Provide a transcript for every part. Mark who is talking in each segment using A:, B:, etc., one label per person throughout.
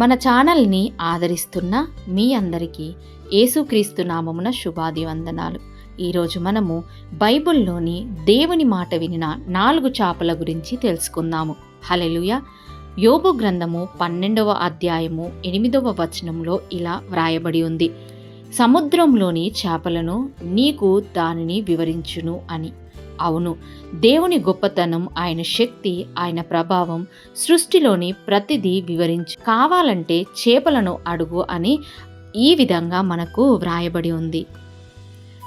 A: మన ఛానల్ని ఆదరిస్తున్న మీ అందరికీ యేసుక్రీస్తు నామమున శుభాదివందనాలు. ఈరోజు మనము బైబిల్లోని దేవుని మాట వినిన నాలుగు చేపల గురించి తెలుసుకుందాము. హలెలుయ యోబు గ్రంథము పన్నెండవ అధ్యాయము ఎనిమిదవ వచనంలో ఇలా వ్రాయబడి ఉంది. సముద్రంలోని చేపలను నీకు దానిని వివరించును అని. అవును. దేవుని గొప్పతనం ఆయన శక్తి ఆయన ప్రభావం సృష్టిలోని ప్రతిదీ వివరించి. కావాలంటే చేపలను అడుగు అని ఈ విధంగా మనకు వ్రాయబడి ఉంది.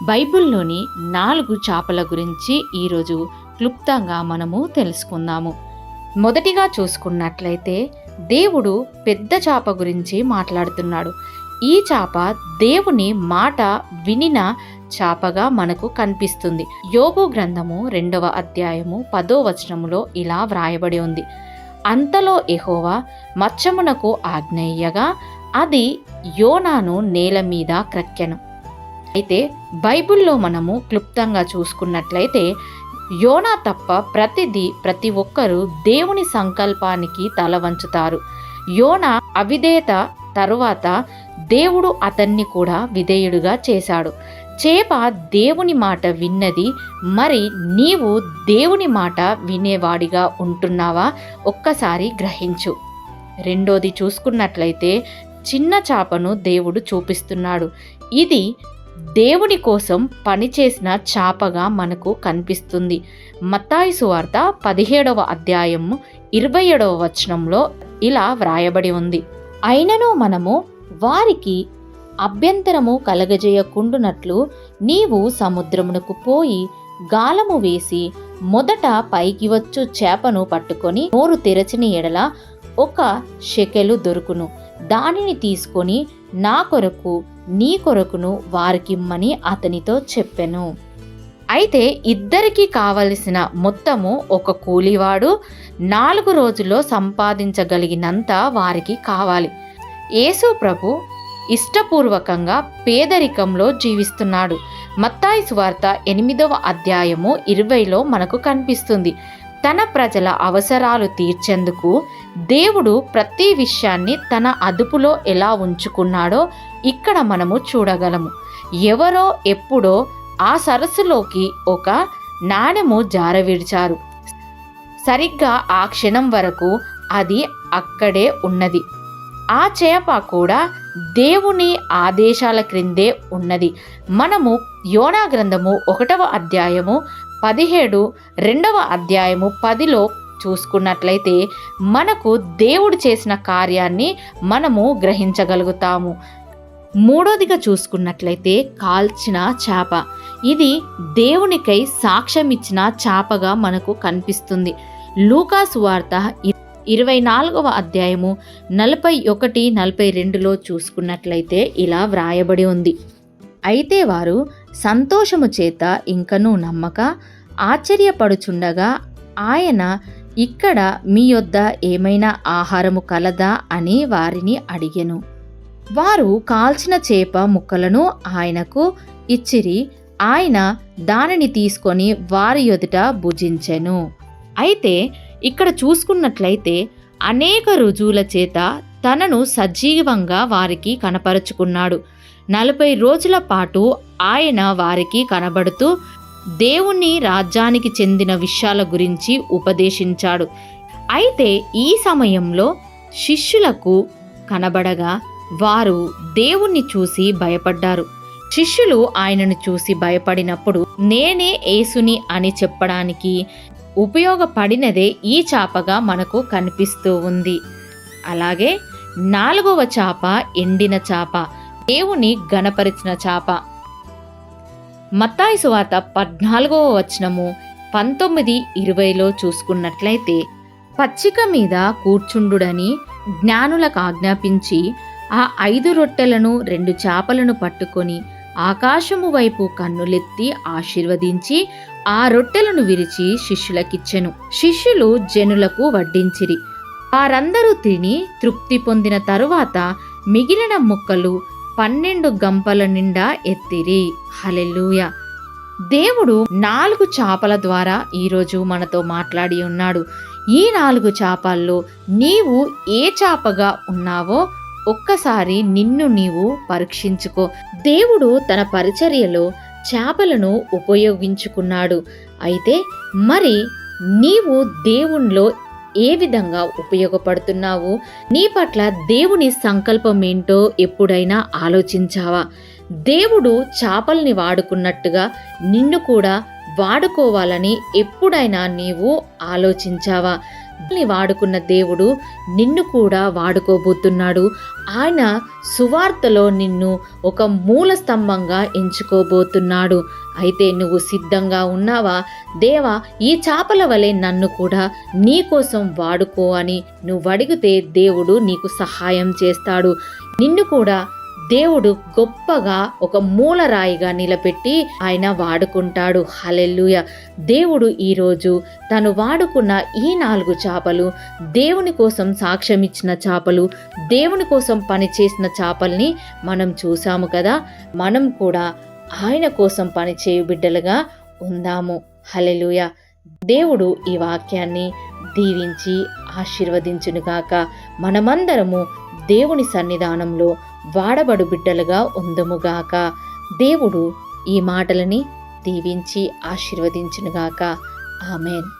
A: బైబిల్లోని నాలుగు చేపల గురించి ఈరోజు క్లుప్తంగా మనము తెలుసుకుందాము. మొదటిగా చూసుకున్నట్లయితే దేవుడు పెద్ద చేప గురించి మాట్లాడుతున్నాడు. ఈ చాప దేవుని మాట వినిన చాపగా మనకు కనిపిస్తుంది. యోగు గ్రంథము రెండవ అధ్యాయము పదో వచనములో ఇలా వ్రాయబడి ఉంది. అంతలో ఎహోవా మచ్చమునకు ఆజ్ఞేయగా అది యోనాను నేల మీద క్రక్కెను. అయితే బైబిల్లో మనము క్లుప్తంగా చూసుకున్నట్లయితే యోనా తప్ప ప్రతిదీ ప్రతి ఒక్కరూ దేవుని సంకల్పానికి తల వంచుతారు. యోనా అవిధేయత తరువాత దేవుడు అతన్ని కూడా విధేయుడుగా చేశాడు. చేప దేవుని మాట విన్నది మరి నీవు దేవుని మాట వినేవాడిగా ఉంటున్నావా? ఒక్కసారి గ్రహించు. రెండోది చూసుకున్నట్లయితే చిన్న చేపను దేవుడు చూపిస్తున్నాడు. ఇది దేవుని కోసం పనిచేసిన చాపగా మనకు కనిపిస్తుంది. మత్తాయి సువార్త పదిహేడవ అధ్యాయం ఇరవై ఏడవ వచనంలో ఇలా వ్రాయబడి ఉంది. అయినను మనము వారికి అభ్యంతరము కలగజేయకుండునట్లు నీవు సముద్రమునకు పోయి గాలము వేసి మొదట పైకి వచ్చు చేపను పట్టుకొని నోరు తెరచిన ఎడల ఒక షెకెలు దొరుకును. దానిని తీసుకొని నా కొరకు నీ కొరకును వారికిమ్మని అతనితో చెప్పెను. అయితే ఇద్దరికి కావలసిన మొత్తము ఒక కూలివాడు నాలుగు రోజుల్లో సంపాదించగలిగినంత వారికి కావాలి. యేసు ప్రభు ఇష్టపూర్వకంగా పేదరికంలో జీవిస్తున్నాడు. మత్తాయి సువార్త ఎనిమిదవ అధ్యాయము ఇరవైలో మనకు కనిపిస్తుంది. తన ప్రజల అవసరాలు తీర్చేందుకు దేవుడు ప్రతి విషయాన్ని తన అదుపులో ఎలా ఉంచుకున్నాడో ఇక్కడ మనము చూడగలము. ఎవరో ఎప్పుడో ఆ సరస్సులోకి ఒక నాణెము జారవిడిచారు. సరిగ్గా ఆ క్షణం వరకు అది అక్కడే ఉన్నది. ఆ చేప కూడా దేవుని ఆదేశాల క్రిందే ఉన్నది. మనము యోనా గ్రంథము ఒకటవ అధ్యాయము పదిహేడు రెండవ అధ్యాయము పదిలో చూసుకున్నట్లయితే మనకు దేవుడు చేసిన కార్యాన్ని మనము గ్రహించగలుగుతాము. మూడోదిగా చూసుకున్నట్లయితే కాల్చిన చేప. ఇది దేవునికై సాక్ష్యం ఇచ్చిన చేపగా మనకు కనిపిస్తుంది. లూకాసు వార్త ఇరవై నాలుగవ అధ్యాయము నలభై ఒకటి నలభై రెండులో చూసుకున్నట్లయితే ఇలా వ్రాయబడి ఉంది. అయితే వారు సంతోషము చేత ఇంకనూ నమ్మక ఆశ్చర్యపడుచుండగా ఆయన ఇక్కడ మీ యొద్ద ఏమైనా ఆహారము కలదా అని వారిని అడిగెను. వారు కాల్చిన చేప ముక్కలను ఆయనకు ఇచ్చిరి ఆయన దానిని తీసుకొని వారి ఎదుట భుజించెను. అయితే ఇక్కడ చూసుకున్నట్లయితే అనేక రుజువుల చేత తనను సజీవంగా వారికి కనపరుచుకున్నాడు. నలభై రోజుల పాటు ఆయన వారికి కనబడుతూ దేవుని రాజ్యానికి చెందిన విషయాల గురించి ఉపదేశించాడు. అయితే ఈ సమయంలో శిష్యులకు కనబడగా వారు దేవుణ్ణి చూసి భయపడ్డారు. శిష్యులు ఆయనను చూసి భయపడినప్పుడు నేనే యేసుని అని చెప్పడానికి ఉపయోగపడినదే ఈ చాపగా మనకు కనిపిస్తూ ఉంది. అలాగే నాలుగవ చాప ఎండిన చాప దేవుని గణపరిచిన చాప. మత్తాయి సువార్త పద్నాలుగవ వచనము పంతొమ్మిది ఇరవైలో చూసుకున్నట్లయితే పచ్చిక మీద కూర్చుండుడని జ్ఞానులకు ఆజ్ఞాపించి ఆ ఐదు రొట్టెలను రెండు చేపలను పట్టుకొని ఆకాశము వైపు కన్నులెత్తి ఆశీర్వదించి ఆ రొట్టెలను విరిచి శిష్యులకిచ్చెను. శిష్యులు జనులకు వడ్డించిరి. వారందరూ తిని తృప్తి పొందిన తరువాత మిగిలిన ముక్కలు పన్నెండు గంపల నిండా ఎత్తిరి. హలెల్లుయ! దేవుడు నాలుగు చాపల ద్వారా ఈరోజు మనతో మాట్లాడి ఉన్నాడు. ఈ నాలుగు చాపల్లో నీవు ఏ చాపగా ఉన్నావో ఒక్కసారి నిన్ను నీవు పరీక్షించుకో. దేవుడు తన పరిచర్యలో చేపలను ఉపయోగించుకున్నాడు. అయితే మరి నీవు దేవునిలో ఏ విధంగా ఉపయోగపడుతున్నావు? నీ పట్ల దేవుని సంకల్పం ఏంటో ఎప్పుడైనా ఆలోచించావా? దేవుడు చేపల్ని వాడుకున్నట్టుగా నిన్ను కూడా వాడుకోవాలని ఎప్పుడైనా నీవు ఆలోచించావా? వాడుకున్న దేవుడు నిన్ను కూడా వాడుకోబోతున్నాడు. ఆయన సువార్తలో నిన్ను ఒక మూల స్తంభంగా ఎంచుకోబోతున్నాడు. అయితే నువ్వు సిద్ధంగా ఉన్నావా? దేవా ఈ చేపల వలె నన్ను కూడా నీ కోసం వాడుకో అని నువ్వు అడిగితే దేవుడు నీకు సహాయం చేస్తాడు. నిన్ను కూడా దేవుడు గొప్పగా ఒక మూలరాయిగా నిలబెట్టి ఆయన వాడుకుంటాడు. హలెల్లుయ. దేవుడు ఈరోజు తను వాడుకున్న ఈ నాలుగు చేపలు దేవుని కోసం సాక్ష్యం ఇచ్చిన చేపలు దేవుని కోసం పనిచేసిన చేపల్ని మనం చూసాము కదా. మనం కూడా ఆయన కోసం పనిచేయు బిడ్డలుగా ఉందాము. హలెలుయ దేవుడు ఈ వాక్యాన్ని దీవించి ఆశీర్వదించునుగాక. మనమందరము దేవుని సన్నిధానంలో వాడబడు బిడ్డలుగా ఉందముగాక. దేవుడు ఈ మాటలని దీవించి ఆశీర్వదించునుగాక. ఆమెన్.